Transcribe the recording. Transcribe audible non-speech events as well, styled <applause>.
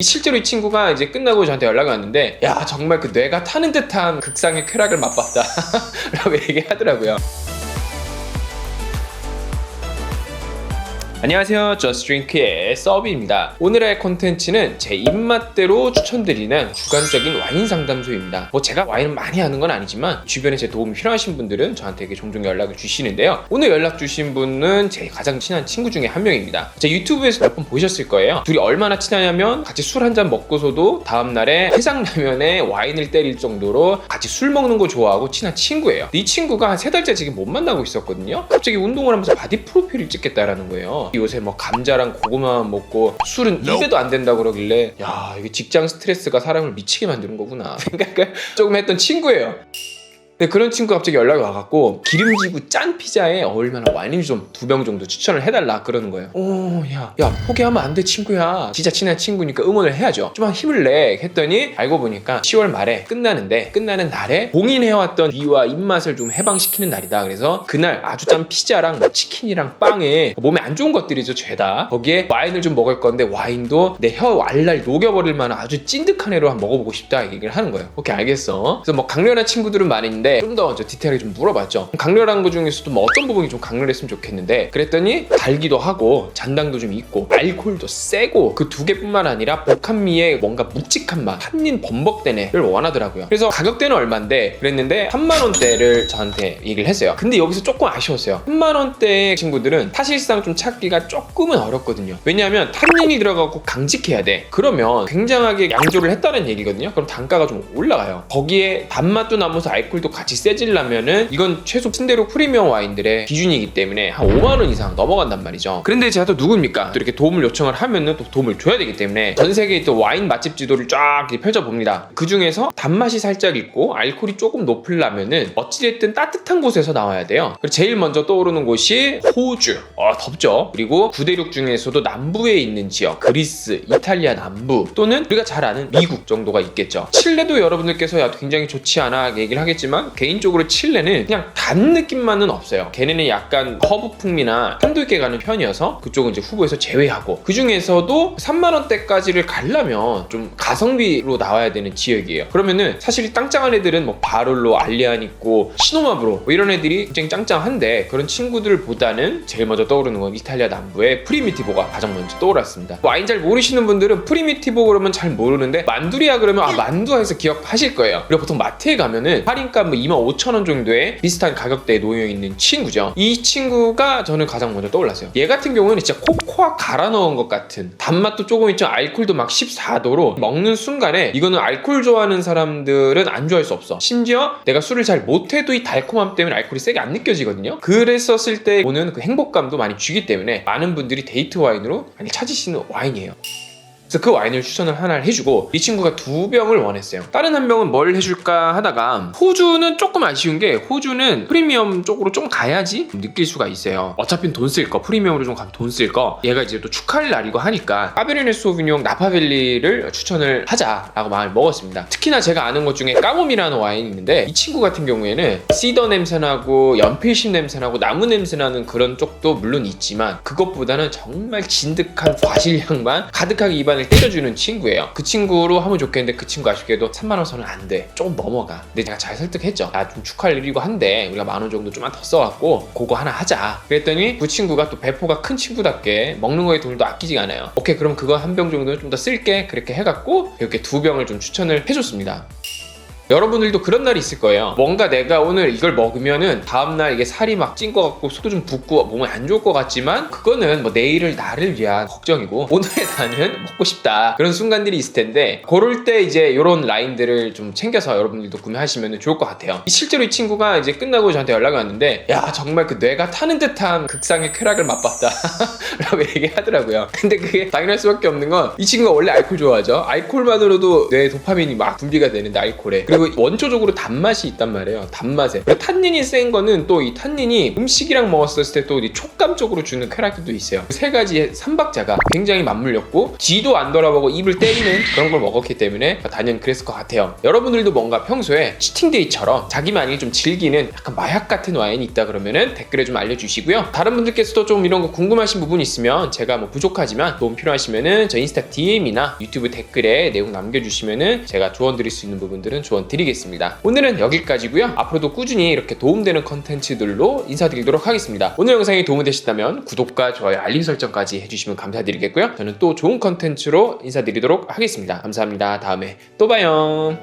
실제로 이 친구가 이제 끝나고 저한테 연락이 왔는데 야 정말 그 뇌가 타는 듯한 극상의 쾌락을 맛봤다. <laughs> 라고 얘기하더라고요 안녕하세요. 저스트링크의 서비입니다. 오늘의 콘텐츠는 제 입맛대로 추천드리는 주관적인 와인 상담소입니다. 뭐 제가 와인을 많이 하는 건 아니지만 주변에 제 도움이 필요하신 분들은 저한테 종종 연락을 주시는데요. 오늘 연락 주신 분은 제 가장 친한 친구 중에 한 명입니다. 제 유튜브에서 몇 번 보셨을 거예요. 둘이 얼마나 친하냐면 같이 술 한 잔 먹고서도 다음날에 해장라면에 와인을 때릴 정도로 같이 술 먹는 거 좋아하고 친한 친구예요. 이 친구가 한 세 달째 지금 못 만나고 있었거든요. 갑자기 운동을 하면서 바디 프로필을 찍겠다라는 거예요. 요새 뭐 감자랑 고구마만 먹고 술은 입에도 안 된다 그러길래 야 이게 직장 스트레스가 사람을 미치게 만드는 거구나 <laughs> 생각을 조금 했던 친구예요. 근데 그런 친구가 갑자기 연락이 와갖고 기름지고 짠 피자에 어울릴 만한 와인 좀두 병 정도 추천을 해달라 그러는 거예요. 오, 야, 야, 포기하면 안 돼, 친구야. 진짜 친한 친구니까 응원을 해야죠. 좀 힘을 내. 했더니 알고 보니까 10월 말에 끝나는데 끝나는 날에 봉인해왔던 위와 입맛을 좀 해방시키는 날이다. 그래서 그날 아주 짠 피자랑 뭐 치킨이랑 빵에 몸에 안 좋은 것들이죠, 죄다. 거기에 와인을 좀 먹을 건데 와인도 내 혀 알날 녹여버릴 만한 아주 찐득한 애로 한번 먹어보고 싶다. 이 얘기를 하는 거예요. 오케이, 알겠어. 그래서 뭐 강렬한 친구들은 많은데 좀 더 디테일하게 좀 물어봤죠. 강렬한 거 중에서도 뭐 어떤 부분이 좀 강렬했으면 좋겠는데 그랬더니 달기도 하고 잔당도 좀 있고 알코올도 세고 그 두 개뿐만 아니라 복합미의 뭔가 묵직한 맛 한인 범벅된 애를 원하더라고요. 그래서 가격대는 얼마인데 그랬는데 3만 원대를 저한테 얘기를 했어요. 근데 여기서 조금 아쉬웠어요. 3만 원대 친구들은 사실상 좀 찾기가 조금은 어렵거든요. 왜냐하면 탄닌이 들어가고 강직해야 돼. 그러면 굉장하게 양조를 했다는 얘기거든요. 그럼 단가가 좀 올라가요. 거기에 단맛도 나면서 알코올도 같이 세질라면은 이건 최소 순대로 프리미엄 와인들의 기준이기 때문에 한 5만 원 이상 넘어간단 말이죠. 그런데 제가 또 누굽니까? 또 이렇게 도움을 요청을 하면은 또 도움을 줘야 되기 때문에 전 세계의 또 와인 맛집 지도를 쫙 이렇게 펼쳐 봅니다. 그 중에서 단맛이 살짝 있고 알코올이 조금 높으려면은 어찌됐든 따뜻한 곳에서 나와야 돼요. 그리고 제일 먼저 떠오르는 곳이 호주. 어, 덥죠. 그리고 구대륙 중에서도 남부에 있는 지역, 그리스, 이탈리아 남부 또는 우리가 잘 아는 미국 정도가 있겠죠. 칠레도 여러분들께서 야 굉장히 좋지 않아 얘기를 하겠지만 개인적으로 칠레는 그냥 단 느낌만은 없어요. 걔네는 약간 허브 풍미나 산도 있게 가는 편이어서 그쪽은 이제 후보에서 제외하고 그 중에서도 3만 원대까지를 가려면 좀 가성비로 나와야 되는 지역이에요. 그러면은 사실 짱짱한 애들은 뭐 바롤로 알리안 있고 시노마브로 뭐 이런 애들이 굉장히 짱짱한데 그런 친구들보다는 제일 먼저 떠오르는 건 이탈리아 남부의 프리미티보가 가장 먼저 떠올랐습니다. 와인 잘 모르시는 분들은 프리미티보 그러면 잘 모르는데 만두리아 그러면 아 만두에서 기억하실 거예요. 그리고 보통 마트에 가면은 할인가 뭐 2만 5천 원 정도의 비슷한 가격대에 놓여 있는 친구죠. 이 친구가 저는 가장 먼저 떠올랐어요. 얘 같은 경우는 진짜 코코아 갈아 넣은 것 같은 단맛도 조금 있죠. 알코올도 막 14도로 먹는 순간에 이거는 알코올 좋아하는 사람들은 안 좋아할 수 없어. 심지어 내가 술을 잘 못해도 이 달콤함 때문에 알코올이 세게 안 느껴지거든요. 그랬었을 때 오는 그 행복감도 많이 주기 때문에 많은 분들이 데이트 와인으로 많이 찾으시는 와인이에요. 그래서 그 와인을 추천을 하나를 해주고 이 친구가 두 병을 원했어요. 다른 한 병은 뭘 해줄까 하다가 호주는 조금 아쉬운 게 호주는 프리미엄 쪽으로 좀 가야지 느낄 수가 있어요. 어차피 돈 쓸 거, 프리미엄으로 좀 가면 돈 쓸 거. 얘가 이제 또 축하할 날이고 하니까 까베르네 소비뇽 나파밸리를 추천을 하자라고 마음을 먹었습니다. 특히나 제가 아는 것 중에 까mom이라는 와인이 있는데 이 친구 같은 경우에는 시더 냄새나고 연필심 냄새나고 나무 냄새나는 그런 쪽도 물론 있지만 그것보다는 정말 진득한 과실향만 가득하게 입안 시간을 때려주는 친구예요. 그 친구로 하면 좋겠는데 그 친구 아쉽게도 3만 원 선은 안 돼. 조금 넘어가. 근데 제가 잘 설득했죠. 나 좀 축하할 일이고 한데 우리가 만 원 정도 좀만 더 써갖고 그거 하나 하자. 그랬더니 그 친구가 또 배포가 큰 친구답게 먹는 거에 또 아끼지가 않아요. 오케이 그럼 그거 한 병 정도는 좀 더 쓸게. 그렇게 해갖고 이렇게 두 병을 좀 추천을 해줬습니다. 여러분들도 그런 날이 있을 거예요. 뭔가 내가 오늘 이걸 먹으면은 다음날 이게 살이 막 찐 것 같고 속도 좀 붓고 몸에 안 좋을 것 같지만 그거는 뭐 내일을 나를 위한 걱정이고 <laughs> 오늘의 나는 먹고 싶다 그런 순간들이 있을 텐데 그럴 때 이제 이런 라인들을 좀 챙겨서 여러분들도 구매하시면 좋을 것 같아요. 실제로 이 친구가 이제 끝나고 저한테 연락이 왔는데 야 정말 그 뇌가 타는 듯한 극상의 쾌락을 맛봤다 <laughs> 라고 얘기하더라고요. 근데 그게 당연할 수밖에 없는 건 이 친구가 원래 알코올 좋아하죠. 알코올만으로도 뇌 도파민이 막 분비가 되는데 알코올에 그리고 원초적으로 단맛이 있단 말이에요. 단맛에. 그리고 탄닌이 센 거는 또 이 탄닌이 음식이랑 먹었을 때또 촉감적으로 주는 쾌락도 있어요. 세 가지의 삼박자가 굉장히 맞물렸고 뒤도 안 돌아보고 입을 때리는 그런 걸 먹었기 때문에 단연 그랬을 것 같아요. 여러분들도 뭔가 평소에 치팅데이처럼 자기만이 좀 즐기는 약간 마약 같은 와인이 있다 그러면은 댓글에 좀 알려주시고요. 다른 분들께서도 좀 이런 거 궁금하신 부분 있으면 제가 뭐 부족하지만 도움 필요하시면은 저 인스타 DM이나 유튜브 댓글에 내용 남겨주시면은 제가 조언 드릴 수 있는 부분들은 조언 드리겠습니다. 오늘은 여기까지고요. 앞으로도 꾸준히 이렇게 도움되는 컨텐츠들로 인사드리도록 하겠습니다. 오늘 영상이 도움이 되셨다면 구독과 좋아요, 알림 설정까지 해주시면 감사드리겠고요. 저는 또 좋은 컨텐츠로 인사드리도록 하겠습니다. 감사합니다. 다음에 또 봐요.